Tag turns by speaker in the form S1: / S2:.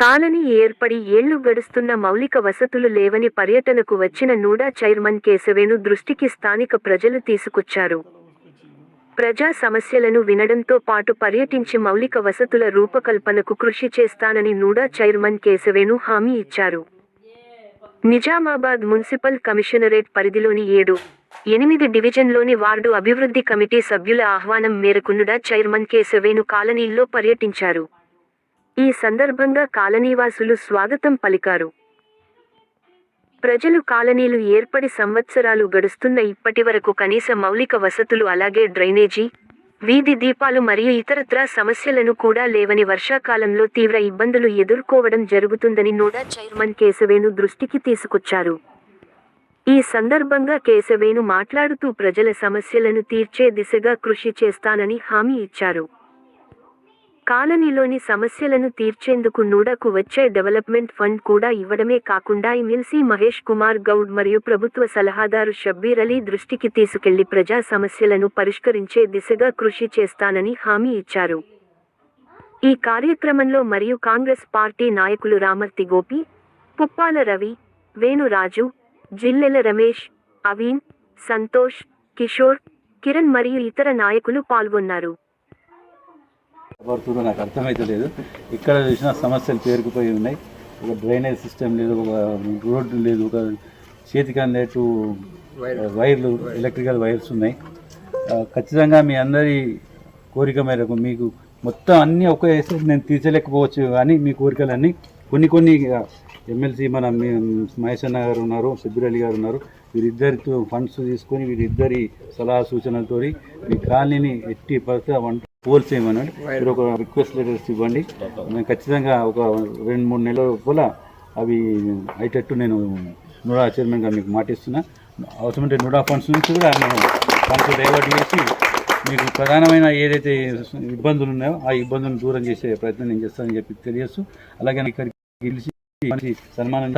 S1: Colony ఏర్పడి ఏళ్ళు గడుస్తున్న మౌలిక వసతులు లేవని పర్యటనకు వచ్చిన నూడా చైర్మన్ కేశవేను దృష్టికి స్థానిక ప్రజలు తీసుకొచ్చారు. ప్రజా సమస్యలను వినడంతో పాటు పర్యటించి మౌలిక వసతుల రూపకల్పనకు కృషి చేస్తానని నూడా చైర్మన్ కేశవేను హామీ ఇచ్చారు. నిజామాబాద్ మున్సిపల్ కమిషనరేట్ పరిధిలోని ఏడు ఎనిమిది డివిజన్లోని వార్డు అభివృద్ధి కమిటీ సభ్యుల ఆహ్వానం మేరకు నుడా చైర్మన్ కేశవేను కాలనీల్లో పర్యటించారు. ఈ సందర్భంగా కాలనీవాసులు స్వాగతం పలికారు. ప్రజలు కాలనీలు ఏర్పడి సంవత్సరాలు గడుస్తున్న ఇప్పటివరకు కనీస మౌలిక వసతులు అలాగే డ్రైనేజీ వీధి దీపాలు మరియు ఇతరత్రా సమస్యలను కూడా లేవని వర్షాకాలంలో తీవ్ర ఇబ్బందులు ఎదుర్కోవడం జరుగుతుందని నోడా చైర్మన్ కేశవేను దృష్టికి తీసుకొచ్చారు. ఈ సందర్భంగా కేశవేను మాట్లాడుతూ ప్రజల సమస్యలను తీర్చే దిశగా కృషి చేస్తానని హామీ ఇచ్చారు. కాలనీలోని సమస్యలను తీర్చేందుకు నూడకు వచ్చే డెవలప్మెంట్ ఫండ్ కూడా ఇవ్వడమే కాకుండా ఎమ్మెల్సీ మహేష్ కుమార్ గౌడ్ మరియు ప్రభుత్వ సలహాదారు షబ్బీర్ అలీ దృష్టికి తీసుకెళ్ళి ప్రజా సమస్యలను పరిష్కరించే దిశగా కృషి చేస్తానని హామీ ఇచ్చారు. ఈ కార్యక్రమంలో మరియు కాంగ్రెస్ పార్టీ నాయకులు రామర్తి గోపి పుప్పాల రవి వేణురాజు జిల్లెల రమేష్ అవీన్ సంతోష్ కిషోర్ కిరణ్ మరియు ఇతర నాయకులు పాల్గొన్నారు.
S2: పడుతుందో నాకు అర్థమైతలేదు. ఇక్కడ చూసిన సమస్యలు పేరుకుపోయి ఉన్నాయి. ఒక డ్రైనేజ్ సిస్టమ్ లేదు ఒక రోడ్డు లేదు ఒక చేతికి అందేటు వైర్లు ఎలక్ట్రికల్ వైర్స్ ఉన్నాయి. ఖచ్చితంగా మీ అందరి కోరిక మేరకు మీకు మొత్తం అన్నీ ఒకేసారి నేను తీర్చలేకపోవచ్చు కానీ మీ కోరికలన్నీ కొన్ని కొన్ని ఎమ్మెల్సీ మన మహేష్ అన్న గారు ఉన్నారు సిద్దుర్ అలీ గారు ఉన్నారు. వీరిద్దరితో ఫండ్స్ తీసుకొని వీరిద్దరి సలహా సూచనలతో మీ కాలనీని ఎట్టి పరిస్థితి వంట పోల్ చేయమన్నాడు మీరు ఒక రిక్వెస్ట్ లెటర్స్ ఇవ్వండి. నేను ఖచ్చితంగా ఒక రెండు మూడు నెలల లోపల అవి అయ్యేటట్టు నేను నూడా చైర్మన్గా మీకు మాటిస్తున్నా. అవసరమంటే నూడా ఫండ్స్ నుంచి కూడా నేను ఫండ్స్ డైవర్ట్ చేసి మీకు ప్రధానమైన ఏదైతే ఇబ్బందులు ఉన్నాయో ఆ ఇబ్బందులను దూరం చేసే ప్రయత్నం నేను చేస్తానని చెప్పి తెలియజేస్తూ అలాగే ఇక్కడికి గెలిచి మంచి సన్మానం